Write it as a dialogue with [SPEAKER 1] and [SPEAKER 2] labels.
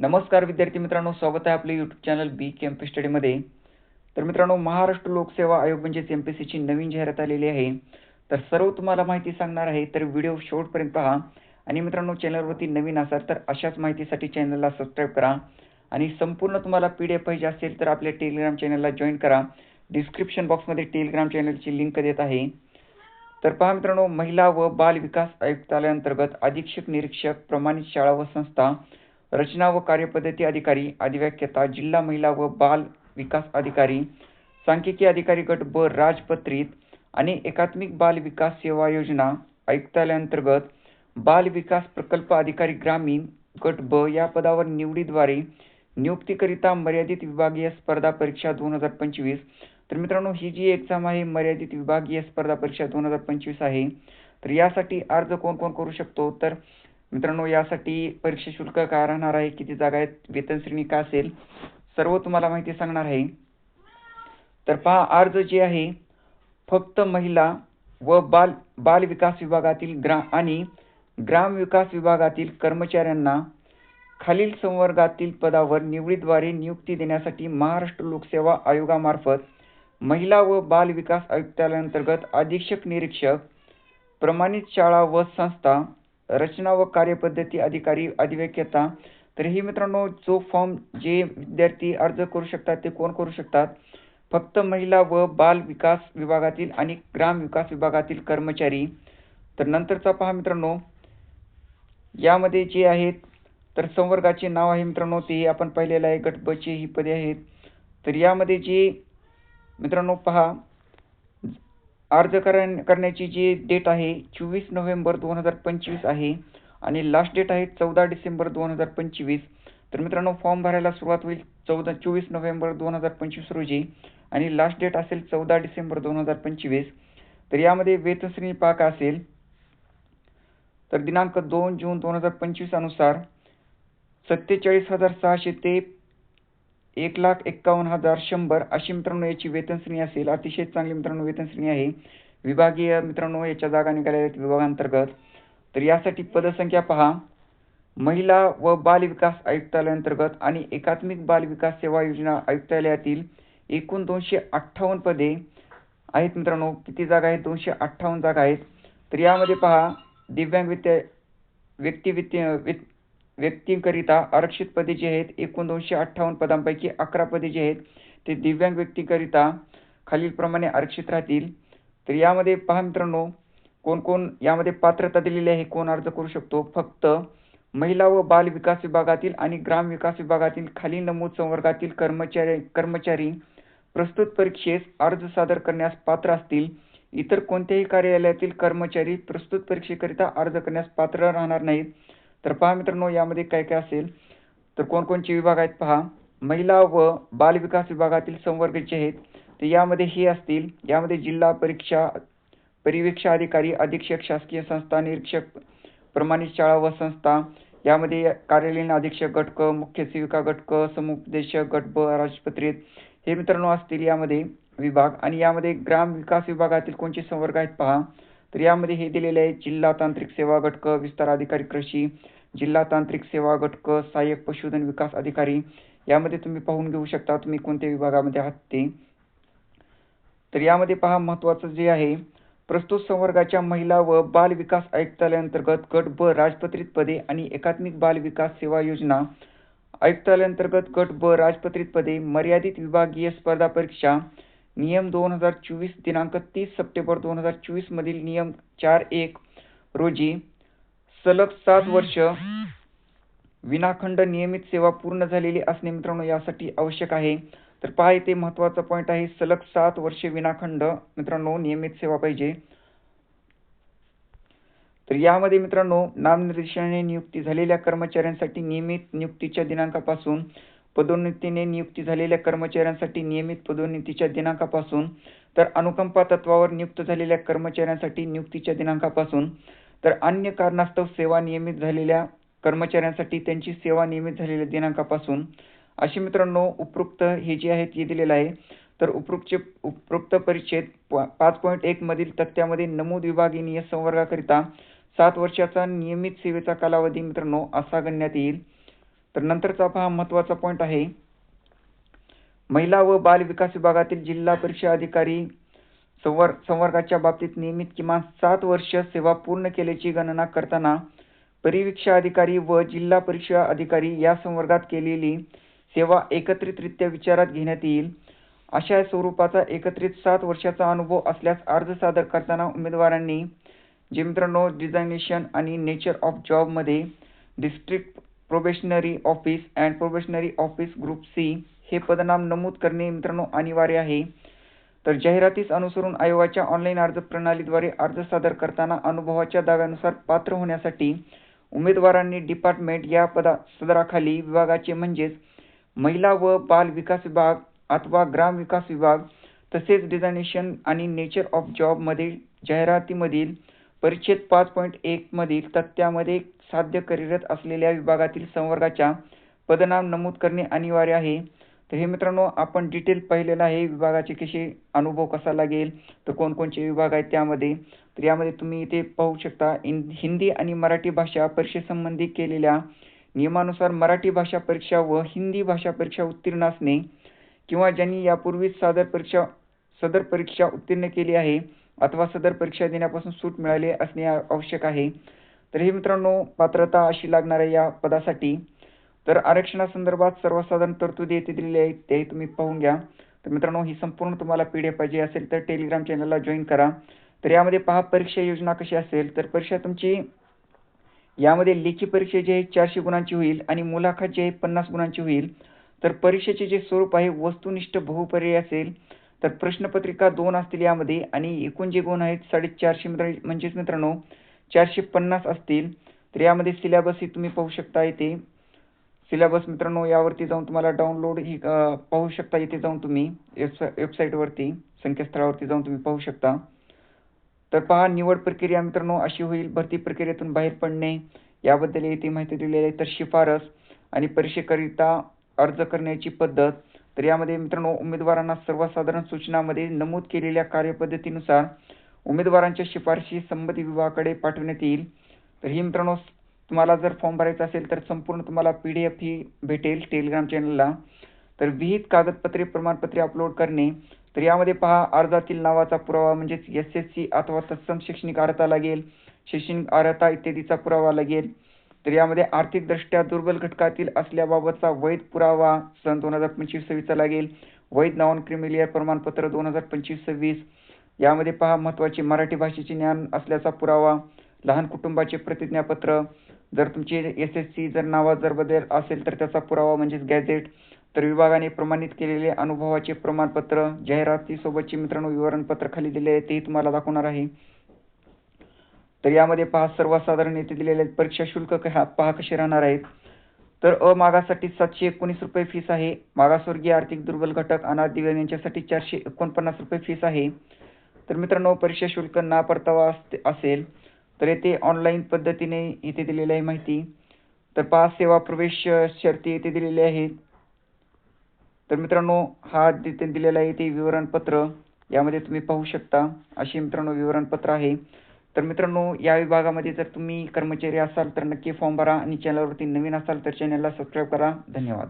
[SPEAKER 1] नमस्कार विद्यार्थी मित्रांनो स्वागत आहे आपले YouTube channel B K M P स्टडीमध्ये तर मित्रांनो महाराष्ट्र लोकसेवा आयोग म्हणजेच एम पी सीची नवीन जाहिरात आलेली आहे. तर सर्व तुम्हाला माहिती सांगणार आहे तर व्हिडिओ शेवटपर्यंत पहा. आणि मित्रांनो चॅनलवरती नवीन असाल तर अशाच माहितीसाठी चॅनलला सबस्क्राईब करा. आणि संपूर्ण तुम्हाला पी डी एफ पाहिजे असेल तर आपल्या टेलिग्राम चॅनलला जॉईन करा. डिस्क्रिप्शन बॉक्समध्ये टेलिग्राम चॅनलची लिंक देत आहे. तर पहा मित्रांनो महिला व बाल विकास आयुक्तालयांतर्गत अधीक्षक निरीक्षक प्रमाणित शाळा व संस्था रचना व कार्यपद्धती अधिकारी अधिव्याख्यता जिल्हा महिला व बाल विकास अधिकारी सांख्यिकी अधिकारी गट ब राजपत्रित आणि एकात्मिक बाल विकास सेवा योजना आयुक्तालयांतर्गत बाल विकास प्रकल्प अधिकारी ग्रामीण गट ब या पदावर निवडीद्वारे नियुक्तीकरिता मर्यादित विभागीय स्पर्धा परीक्षा दोन हजार पंचवीस. तर मित्रांनो ही जी एक्झाम आहे मर्यादित विभागीय स्पर्धा परीक्षा दोन हजार पंचवीस आहे. तर यासाठी अर्ज कोण कोण करू शकतो? तर मित्रांनो यासाठी परीक्षा शुल्क काय राहणार आहे किती जागा आहेत वेतन श्रेणी काय असेल सर्व तुम्हाला माहिती सांगणार आहे. तर पहा अर्ज जे आहे फक्त महिला व बाल बाल विकास विभागातील ग्रा आणि ग्राम विकास विभागातील कर्मचाऱ्यांना खालील संवर्गातील पदावर निवडीद्वारे नियुक्ती देण्यासाठी महाराष्ट्र लोकसेवा आयोगामार्फत महिला व बाल विकास आयुक्तालयांतर्गत अधीक्षक निरीक्षक प्रमाणित शाळा व संस्था रचना व कार्यपद्धती अधिकारी अधिवेक्यता तर ही मित्रांनो जो फॉर्म जे विद्यार्थी अर्ज करू शकतात ते कोण करू शकतात? फक्त महिला व बाल विकास विभागातील आणि ग्राम विकास विभागातील कर्मचारी. तर नंतरचा पहा मित्रांनो. यामध्ये जे आहेत तर संवर्गाचे नाव आहे मित्रांनो ते आपण पाहिलेलं आहे. गटबचे ही पदे आहेत. तर यामध्ये जे मित्रांनो पहा. अर्ज करण्याची जी डेट आहे चोवीस नोव्हेंबर दोन हजार पंचवीस आहे आणि लास्ट डेट आहे चौदा डिसेंबर दोन हजार पंचवीस. तर मित्रांनो फॉर्म भरायला सुरुवात होईल चौदा चोवीस नोव्हेंबर दोन हजार पंचवीस रोजी आणि लास्ट डेट असेल चौदा डिसेंबर दोन हजार पंचवीस. तर यामध्ये वेतनश्रेणी पाक असेल तर दिनांक दोन जून दोन हजार पंचवीस अनुसार सत्तेचाळीस हजार सहाशे ते एक लाख एक्कावन्न हजार शंभर अशी मित्रांनो याची वेतनश्रेणी असेल. अतिशय चांगली मित्रांनो वेतनश्रेणी आहे. विभागीय मित्रांनो याच्या जागा निघाल्या आहेत विभागांतर्गत. तर यासाठी पदसंख्या पहा. महिला व बाल विकास आयुक्तालयांतर्गत आणि एकात्मिक बाल विकास सेवा योजना आयुक्तालयातील एकूण दोनशे अठ्ठावन्न पदे आहेत मित्रांनो. किती जागा आहेत? दोनशे अठ्ठावन्न जागा आहेत. तर यामध्ये पहा. दिव्यांग वित्त व्यक्ती वित्त व्यक्तींकरिता आरक्षित पदे जी आहेत एकूण दोनशे अठ्ठावन्न पदांपैकी अकरा पदे जी आहेत ते दिव्यांग व्यक्तीकरिता खालीलप्रमाणे आरक्षित राहतील. तर यामध्ये पहा मित्रांनो कोण कोण यामध्ये पात्रता दिलेली आहे कोण अर्ज करू शकतो? फक्त महिला व बाल विकास विभागातील आणि ग्राम विकास विभागातील खाली नमूद संवर्गातील कर्मचारी कर्मचारी प्रस्तुत परीक्षेस अर्ज सादर करण्यास पात्र असतील. इतर कोणत्याही कार्यालयातील कर्मचारी प्रस्तुत परीक्षेकरिता अर्ज करण्यास पात्र राहणार नाहीत. तर पहा मित्रांनो यामध्ये काय काय असेल? तर कोणकोणचे विभाग आहेत पहा? महिला व बाल विकास विभागातील संवर्ग जे आहेत. तर यामध्ये हे असतील. यामध्ये जिल्हा परीक्षा परिवीक्षा अधिकारी अधीक्षक शासकीय संस्था निरीक्षक प्रमाणित शाळा व संस्था. यामध्ये कार्यालयीन अधीक्षक गटक मुख्य सेविका गटक समुपदेशक गट ब राजपत्रित हे मित्रांनो असतील यामध्ये विभाग. आणि यामध्ये ग्राम विकास विभागातील कोणते संवर्ग आहेत पहा? तर यामध्ये हे दिलेले आहे जिल्हा तांत्रिक सेवा गट विस्तार अधिकारी कृषी जिल्हा तांत्रिक सेवा गट सहाय्यक पशुधन विकास अधिकारी. यामध्ये तुम्ही पाहून घेऊ शकता तुम्ही कोणत्या विभागामध्ये आहात ते. तर यामध्ये पहा महत्वाचं जे आहे प्रस्तुत संवर्गाच्या महिला व बाल विकास आयुक्तालयांतर्गत गट ब राजपत्रित पदे आणि एकात्मिक बाल विकास सेवा योजना. आयुक्तालयांतर्गत गट ब राजपत्रित पदे मर्यादित विभागीय स्पर्धा परीक्षा नियम दोन हजार चोवीस दिनांक तीस सप्टेंबर दोन हजार चोवीस मधील नियम चार एक रोजी सलग सात वर्ष विनाखंड नियमित सेवा पूर्ण झालेली असणे मित्रांनो यासाठी आवश्यक आहे. तर पहा इथे महत्त्वाचा पॉईंट आहे. सलग सात वर्षे विनाखंड मित्रांनो नियमित सेवा पाहिजे. तर यामध्ये मित्रांनो नामनिर्देशनाने नियुक्ती झालेल्या कर्मचाऱ्यांसाठी नियमित नियुक्तीच्या दिनांकापासून पदोन्नतीने नियुक्ती झालेल्या कर्मचाऱ्यांसाठी नियमित पदोन्नतीच्या दिनांकापासून तर अनुकंपा तत्वावर नियुक्त झालेल्या कर्मचाऱ्यांसाठी नियुक्तीच्या दिनांकापासून तर अन्य कारणास्तव सेवा नियमित झालेल्या कर्मचाऱ्यांसाठी त्यांची सेवा नियमित झालेल्या दिनांकापासून अशी मित्रांनो उपरोक्त हे जे आहेत हे दिलेलं आहे. तर उपरोक्तचे उपरोक्त परिच्छेद पाच पॉईंट एक मधील तथ्यामध्ये नमूद विभागीय संवर्गाकरिता सात वर्षाचा नियमित सेवेचा कालावधी मित्रांनो असा गणण्यात येईल. तर नंतरचा हा महत्त्वाचा पॉईंट आहे. महिला व बाल विकास विभागातील जिल्हा परीक्षा अधिकारी संवर संवर्गाच्या बाबतीत नियमित किमान सात वर्ष सेवा पूर्ण केल्याची गणना करताना परिवीक्षा अधिकारी व जिल्हा परीक्षा अधिकारी या संवर्गात केलेली सेवा एकत्रितरित्या विचारात घेण्यात येईल. अशा स्वरूपाचा एकत्रित सात वर्षाचा अनुभव असल्यास अर्ज सादर करताना उमेदवारांनी जे मित्रांनो डिझायनेशन आणि नेचर ऑफ जॉबमध्ये district probationary office and probationary office group C हे पदनाम नमूद करणे मित्रांनो अनिवार्य आहे. तर जाहिरातीस अनुसरून आयोगाच्या ऑनलाईन अर्ज प्रणालीद्वारे अर्ज सादर करताना अनुभवाच्या दाव्यानुसार पात्र होण्यासाठी उमेदवारांनी डिपार्टमेंट या पदा सदराखाली विभागाचे म्हणजेच महिला व बाल विकास विभाग अथवा ग्राम विकास विभाग तसेच डिझायनेशन आणि नेचर ऑफ जॉबमधील जाहिरातीमधील परिच्छेद पाच पॉईंट एकमधील तथ्यामध्ये साध्य कार्यरत असलेल्या विभागातील संवर्गाच्या पदनाम नमूद करणे अनिवार्य आहे. तर हे मित्रांनो आपण डिटेल पाहिलेलं आहे. विभागाचे कसे अनुभव कसा लागेल? तर कोणकोणचे विभाग आहेत त्यामध्ये? तर यामध्ये तुम्ही इथे पाहू शकता इन हिंदी आणि मराठी भाषा परीक्षेसंबंधी केलेल्या नियमानुसार मराठी भाषा परीक्षा व हिंदी भाषा परीक्षा उत्तीर्ण असणे किंवा ज्यांनी यापूर्वीच सादर परीक्षा सदर परीक्षा उत्तीर्ण केली आहे अथवा सदर परीक्षा देण्यापासून सूट मिळाली असणे आवश्यक आहे. तर हे मित्रांनो पात्रता अशी लागणार आहे या पदासाठी. तर आरक्षणासंदर्भात सर्वसाधारण तरतुदी येथे दिलेली आहेत ते तुम्ही पाहून घ्या. तर मित्रांनो ही संपूर्ण तुम्हाला पी डी एफ पाहिजे असेल तर टेलिग्राम चॅनलला जॉईन करा. तर यामध्ये पहा परीक्षा योजना कशी असेल? तर परीक्षा तुमची यामध्ये लेखी परीक्षा जी आहे चारशे गुणांची होईल आणि मुलाखत जी आहे पन्नास गुणांची होईल. तर परीक्षेचे जे स्वरूप आहे वस्तुनिष्ठ बहुपर्यायी असेल. तर प्रश्नपत्रिका दोन असतील यामध्ये आणि एकूण जे गुण आहेत साडेचारशे मित्र म्हणजेच मित्रांनो चारशे पन्नास असतील. तर यामध्ये सिलेबसही तुम्ही पाहू शकता येते सिलेबस मित्रांनो यावरती जाऊन तुम्हाला डाउनलोड ही पाहू शकता इथे जाऊन तुम्ही. वेबसाईटवरती संकेतस्थळावरती जाऊन तुम्ही पाहू शकता. तर पहा निवड प्रक्रिया मित्रांनो अशी होईल. भरती प्रक्रियेतून बाहेर पडणे याबद्दल येथे माहिती दिलेली आहे. तर शिफारस आणि परीक्षेकरिता अर्ज करण्याची पद्धत तर यामध्ये मित्रांनो उमेदवारांना सर्वसाधारण सूचनामध्ये नमूद केलेल्या कार्यपद्धतीनुसार उमेदवारांच्या शिफारशी संबंधित विभागाकडे पाठवण्यात येईल. तर ही मित्रांनो तुम्हाला जर फॉर्म भरायचा असेल तर संपूर्ण तुम्हाला पी डी एफ ही भेटेल टेलिग्राम चॅनलला. तर विहित कागदपत्रे प्रमाणपत्रे अपलोड करणे. तर यामध्ये पहा अर्जातील नावाचा पुरावा म्हणजेच एस एस सी अथवा तत्सम शैक्षणिक अर्हता लागेल शैक्षणिक अर्हता इत्यादीचा पुरावा लागेल. तर यामध्ये आर्थिकदृष्ट्या दुर्बल घटकातील असल्याबाबतचा वैध पुरावा सन दोन हजार पंचवीस सव्वीसचा लागेल. वैध नॉन क्रिमिलियर प्रमाणपत्र दोन हजार पंचवीस सव्वीस. यामध्ये पहा महत्त्वाचे मराठी भाषेचे ज्ञान असल्याचा पुरावा लहान कुटुंबाचे प्रतिज्ञापत्र. जर तुमचे एस एस सी जर नावात जर बदल असेल तर त्याचा पुरावा म्हणजेच गॅझेट. तर विभागाने प्रमाणित केलेले अनुभवाचे प्रमाणपत्र जाहिरातीसोबतचे मित्रांनो विवरणपत्र खाली दिले आहे तेही तुम्हाला दाखवणार आहे. तर यामध्ये पहा सर्वसाधारण येथे दिलेले परीक्षा शुल्क पहा कसे राहणार आहेत. तर अ मागासाठी सातशे एकोणीस रुपये फीस आहे. मागासवर्गीय आर्थिक दुर्बल घटक अनाथ दिव्यांग यांच्यासाठी चारशे एकोणपन्नास रुपये फीस आहे. तर मित्रांनो परीक्षा शुल्क ना परतावा असेल तर येथे ऑनलाईन पद्धतीने इथे दिलेली आहे माहिती. तर पास सेवा प्रवेश शर्ती येथे दिलेली आहेत तर मित्रांनो हा तिथे दिलेला आहे ते विवरणपत्र. यामध्ये तुम्ही पाहू शकता. असे मित्रांनो विवरणपत्र आहे. तर मित्रांनो या विभागामध्ये जर तुम्ही कर्मचारी असाल तर नक्की फॉर्म भरा आणि चॅनलवरती नवीन असाल तर चॅनलला सबस्क्राईब करा. धन्यवाद.